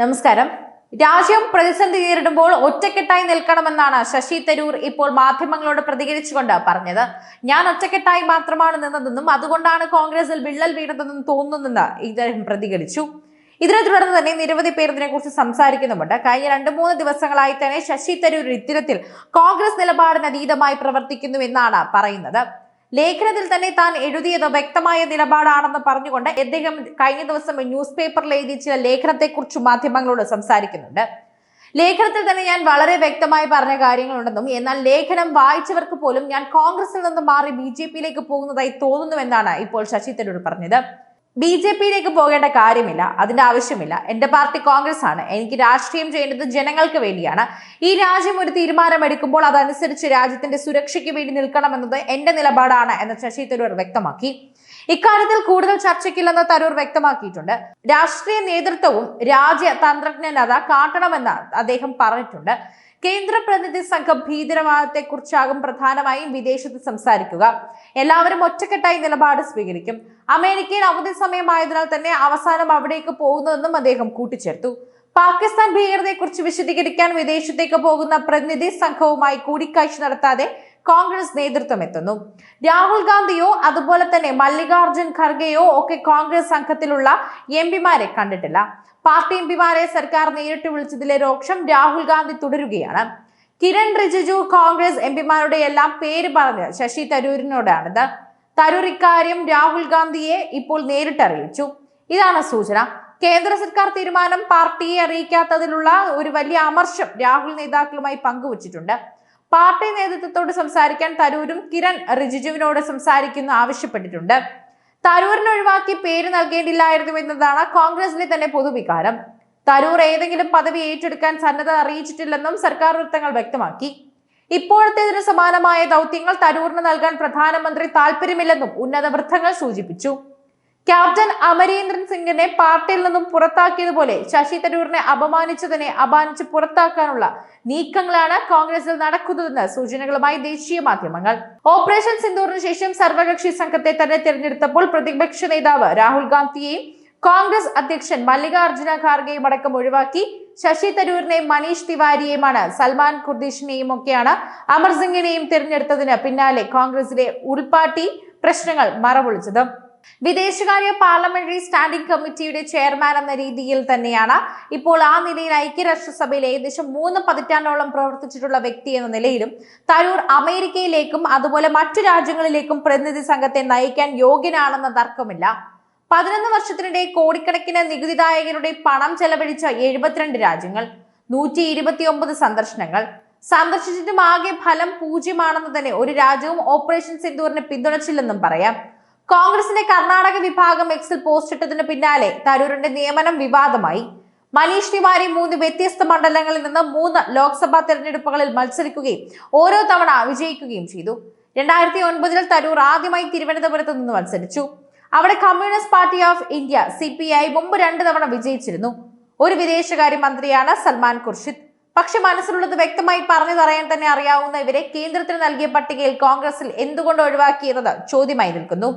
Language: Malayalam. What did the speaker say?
നമസ്കാരം. രാജ്യം പ്രതിസന്ധി നേരിടുമ്പോൾ ഒറ്റക്കെട്ടായി നിൽക്കണമെന്നാണ് ശശി തരൂർ ഇപ്പോൾ മാധ്യമങ്ങളോട് പ്രതികരിച്ചുകൊണ്ട് പറഞ്ഞത്. ഞാൻ ഒറ്റക്കെട്ടായി മാത്രമാണ് നിന്നതെന്നും അതുകൊണ്ടാണ് കോൺഗ്രസിൽ വിള്ളൽ വീണതെന്നും തോന്നുന്നെന്ന് ഇദ്ദേഹം പ്രതികരിച്ചു. ഇതിനെ തുടർന്ന് തന്നെ നിരവധി പേർ ഇതിനെക്കുറിച്ച് സംസാരിക്കുന്നുമുണ്ട്. കഴിഞ്ഞ രണ്ടു മൂന്ന് ദിവസങ്ങളായി തന്നെ ശശി തരൂർ ഇത്തരത്തിൽ കോൺഗ്രസ് നിലപാടിന് അതീതമായി പ്രവർത്തിക്കുന്നു എന്നാണ് പറയുന്നത്. ലേഖനത്തിൽ തന്നെ താൻ എഴുതിയത് വ്യക്തമായ നിലപാടാണെന്ന് പറഞ്ഞുകൊണ്ട് അദ്ദേഹം കഴിഞ്ഞ ദിവസം ന്യൂസ് പേപ്പറിൽ എഴുതിയ ചില ലേഖനത്തെക്കുറിച്ച് മാധ്യമങ്ങളോട് സംസാരിക്കുന്നുണ്ട്. ലേഖനത്തിൽ തന്നെ ഞാൻ വളരെ വ്യക്തമായി പറഞ്ഞ കാര്യങ്ങളുണ്ടെന്നും എന്നാൽ ലേഖനം വായിച്ചവർക്ക് പോലും ഞാൻ കോൺഗ്രസിൽ നിന്ന് മാറി ബി ജെ പിയിലേക്ക് പോകുന്നതായി തോന്നുന്നുവെന്നാണ് ഇപ്പോൾ ശശി തരൂർ പറഞ്ഞത്. ബി ജെ പിയിലേക്ക് പോകേണ്ട കാര്യമില്ല അതിന്റെ ആവശ്യമില്ല. എന്റെ പാർട്ടി കോൺഗ്രസ് ആണ് എനിക്ക് രാഷ്ട്രീയം ചെയ്യേണ്ടത് ജനങ്ങൾക്ക് വേണ്ടിയാണ്. ഈ രാജ്യം ഒരു തീരുമാനമെടുക്കുമ്പോൾ അതനുസരിച്ച് രാജ്യത്തിന്റെ സുരക്ഷയ്ക്ക് വേണ്ടി നിൽക്കണമെന്നത് എന്റെ നിലപാടാണ് എന്ന് ശശി തരൂർ വ്യക്തമാക്കി. ഇക്കാര്യത്തിൽ കൂടുതൽ ചർച്ചയ്ക്കില്ലെന്ന് തരൂർ വ്യക്തമാക്കിയിട്ടുണ്ട്. രാഷ്ട്രീയ നേതൃത്വവും രാജ്യ തന്ത്രജ്ഞനത കാട്ടണമെന്ന് അദ്ദേഹം പറഞ്ഞിട്ടുണ്ട്. കേന്ദ്ര പ്രതിനിധി സംഘം ഭീകരവാദത്തെക്കുറിച്ചാകും പ്രധാനമായും വിദേശത്ത് സംസാരിക്കുക. എല്ലാവരും ഒറ്റക്കെട്ടായി നിലപാട് സ്വീകരിക്കും. അമേരിക്കയിൽ അവധി സമയമായതിനാൽ തന്നെ അവസാനം അവിടേക്ക് പോകുന്നതെന്നും അദ്ദേഹം കൂട്ടിച്ചേർത്തു. പാകിസ്ഥാൻ ഭീകരതയെക്കുറിച്ച് വിശദീകരിക്കാൻ വിദേശത്തേക്ക് പോകുന്ന പ്രതിനിധി സംഘവുമായി കൂടിക്കാഴ്ച നടത്താതെ കോൺഗ്രസ് നേതൃത്വം എത്തുന്നു രാഹുൽ ഗാന്ധിയോ അതുപോലെ തന്നെ മല്ലികാർജുൻ ഖർഗെയോ ഒക്കെ കോൺഗ്രസ് സംഘത്തിലുള്ള എം പിമാരെ കണ്ടിട്ടില്ല. പാർട്ടി എം പിമാരെ സർക്കാർ നേരിട്ട് വിളിച്ചതിലെ രോക്ഷം രാഹുൽ ഗാന്ധി തുടരുകയാണ്. കിരൺ റിജിജു കോൺഗ്രസ് എം പിമാരുടെ എല്ലാം പേര് പറഞ്ഞ് ശശി തരൂരിനോടാണിത്. തരൂർ ഇക്കാര്യം രാഹുൽ ഗാന്ധിയെ ഇപ്പോൾ നേരിട്ട് അറിയിച്ചു ഇതാണ് സൂചന. കേന്ദ്ര സർക്കാർ തീരുമാനം പാർട്ടിയെ അറിയിക്കാത്തതിലുള്ള ഒരു വലിയ അമർഷം രാഹുൽ നേതാക്കളുമായി പങ്കുവച്ചിട്ടുണ്ട്. പാർട്ടി നേതൃത്വത്തോട് സംസാരിക്കാൻ തരൂരും കിരൺ റിജിജുവിനോട് സംസാരിക്കുന്നു ആവശ്യപ്പെട്ടിട്ടുണ്ട്. തരൂരിന് ഒഴിവാക്കി പേര് നൽകേണ്ടില്ലായിരുന്നു എന്നതാണ് കോൺഗ്രസിലെ തന്നെ പൊതുവികാരം. തരൂർ ഏതെങ്കിലും പദവി ഏറ്റെടുക്കാൻ സന്നദ്ധ അറിയിച്ചിട്ടില്ലെന്നും സർക്കാർ വൃത്തങ്ങൾ വ്യക്തമാക്കി. ഇപ്പോഴത്തേതിന് സമാനമായ ദൗത്യങ്ങൾ തരൂറിന് നൽകാൻ പ്രധാനമന്ത്രി താല്പര്യമില്ലെന്നും ഉന്നത വൃത്തങ്ങൾ സൂചിപ്പിച്ചു. ക്യാപ്റ്റൻ അമരീന്ദ്രൻ സിംഗിനെ പാർട്ടിയിൽ നിന്നും പുറത്താക്കിയതുപോലെ ശശി തരൂരിനെ അപമാനിച്ചതിനെ അപമാനിച്ച് പുറത്താക്കാനുള്ള നീക്കങ്ങളാണ് കോൺഗ്രസിൽ നടക്കുന്നതെന്ന് സൂചനകളുമായി ദേശീയ മാധ്യമങ്ങൾ. ഓപ്പറേഷൻ സിന്ദൂറിന് ശേഷം സർവകക്ഷി സംഘത്തെ തന്നെ തിരഞ്ഞെടുത്തപ്പോൾ പ്രതിപക്ഷ നേതാവ് രാഹുൽ ഗാന്ധിയെയും കോൺഗ്രസ് അധ്യക്ഷൻ മല്ലികാർജുന ഖാർഗെയും അടക്കം ഒഴിവാക്കി ശശി തരൂരിനെയും മനീഷ് തിവാരിയെയുമാണ് സൽമാൻ കുർദീഷിനെയും ഒക്കെയാണ് അമർ സിംഗിനെയും തിരഞ്ഞെടുത്തതിന് പിന്നാലെ കോൺഗ്രസിലെ ഉൾപാട്ടി പ്രശ്നങ്ങൾ മറവൊളിച്ചത്. വിദേശകാര്യ പാർലമെന്ററി സ്റ്റാൻഡിംഗ് കമ്മിറ്റിയുടെ ചെയർമാൻ എന്ന രീതിയിൽ തന്നെയാണ് ഇപ്പോൾ ആ നിലയിൽ ഐക്യരാഷ്ട്രസഭയിൽ ഏകദേശം മൂന്ന് പതിറ്റാണ്ടോളം പ്രവർത്തിച്ചിട്ടുള്ള വ്യക്തി എന്ന നിലയിലും തരൂർ അമേരിക്കയിലേക്കും അതുപോലെ മറ്റു രാജ്യങ്ങളിലേക്കും പ്രതിനിധി സംഘത്തെ നയിക്കാൻ യോഗ്യനാണെന്ന തർക്കമില്ല. പതിനൊന്ന് വർഷത്തിനിടെ കോടിക്കണക്കിന് നികുതിദായകരുടെ പണം ചെലവഴിച്ച എഴുപത്തിരണ്ട് രാജ്യങ്ങൾ നൂറ്റി ഇരുപത്തിയൊമ്പത് സന്ദർശനങ്ങൾ. സന്ദർശിച്ചിട്ടും ആകെ ഫലം പൂജ്യമാണെന്ന് തന്നെ ഒരു രാജ്യവും ഓപ്പറേഷൻ സിന്ദൂറിനെ പിന്തുണച്ചില്ലെന്നും പറയാം. കോൺഗ്രസിന്റെ കർണാടക വിഭാഗം എക്സിൽ പോസ്റ്റ് ഇട്ടതിന് പിന്നാലെ തരൂരിന്റെ നിയമനം വിവാദമായി. മനീഷ് തിവാരി മൂന്ന് വ്യത്യസ്ത മണ്ഡലങ്ങളിൽ നിന്ന് മൂന്ന് ലോക്സഭാ തെരഞ്ഞെടുപ്പുകളിൽ മത്സരിക്കുകയും ഓരോ തവണ വിജയിക്കുകയും ചെയ്തു. രണ്ടായിരത്തി ഒൻപതിൽ തരൂർ ആദ്യമായി തിരുവനന്തപുരത്ത് നിന്ന് മത്സരിച്ചു. അവിടെ Communist Party of India C P I മുമ്പ് രണ്ടു തവണ വിജയിച്ചിരുന്നു. ഒരു വിദേശകാര്യ മന്ത്രിയാണ് സൽമാൻ ഖുർഷിദ്. പക്ഷെ മനസ്സിലുള്ളത് വ്യക്തമായി പറഞ്ഞു പറയാൻ തന്നെ അറിയാവുന്ന ഇവരെ കേന്ദ്രത്തിന് നൽകിയ പട്ടികയിൽ കോൺഗ്രസിൽ എന്തുകൊണ്ട് ഒഴിവാക്കിയെന്നത് ചോദ്യമായി നിൽക്കുന്നു.